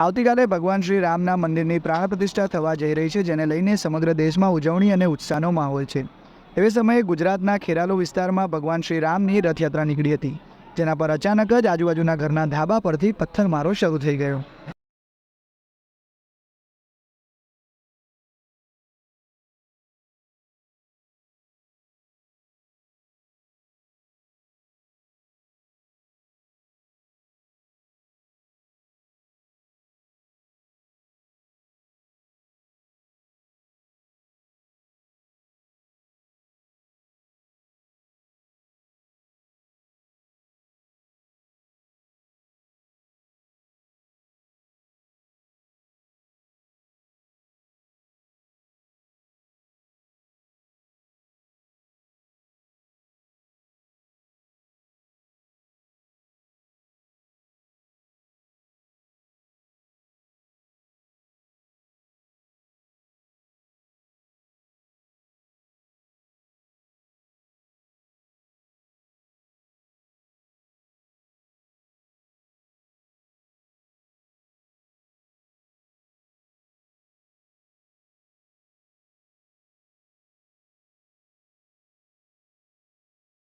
આવતીકાલે ભગવાન શ્રી રામના મંદિરની પ્રાણ પ્રતિષ્ઠા થવા જઈ રહી છે, જેને લઈને સમગ્ર દેશમાં ઉજવણી અને ઉત્સાહનો માહોલ છે. એવે સમયે ગુજરાતના ખેરાલુ વિસ્તારમાં ભગવાન શ્રી રામની રથયાત્રા નીકળી હતી, જેના પર અચાનક જ આજુબાજુના ઘરના ધાબા પરથી પથ્થરમારો શરૂ થઈ ગયો.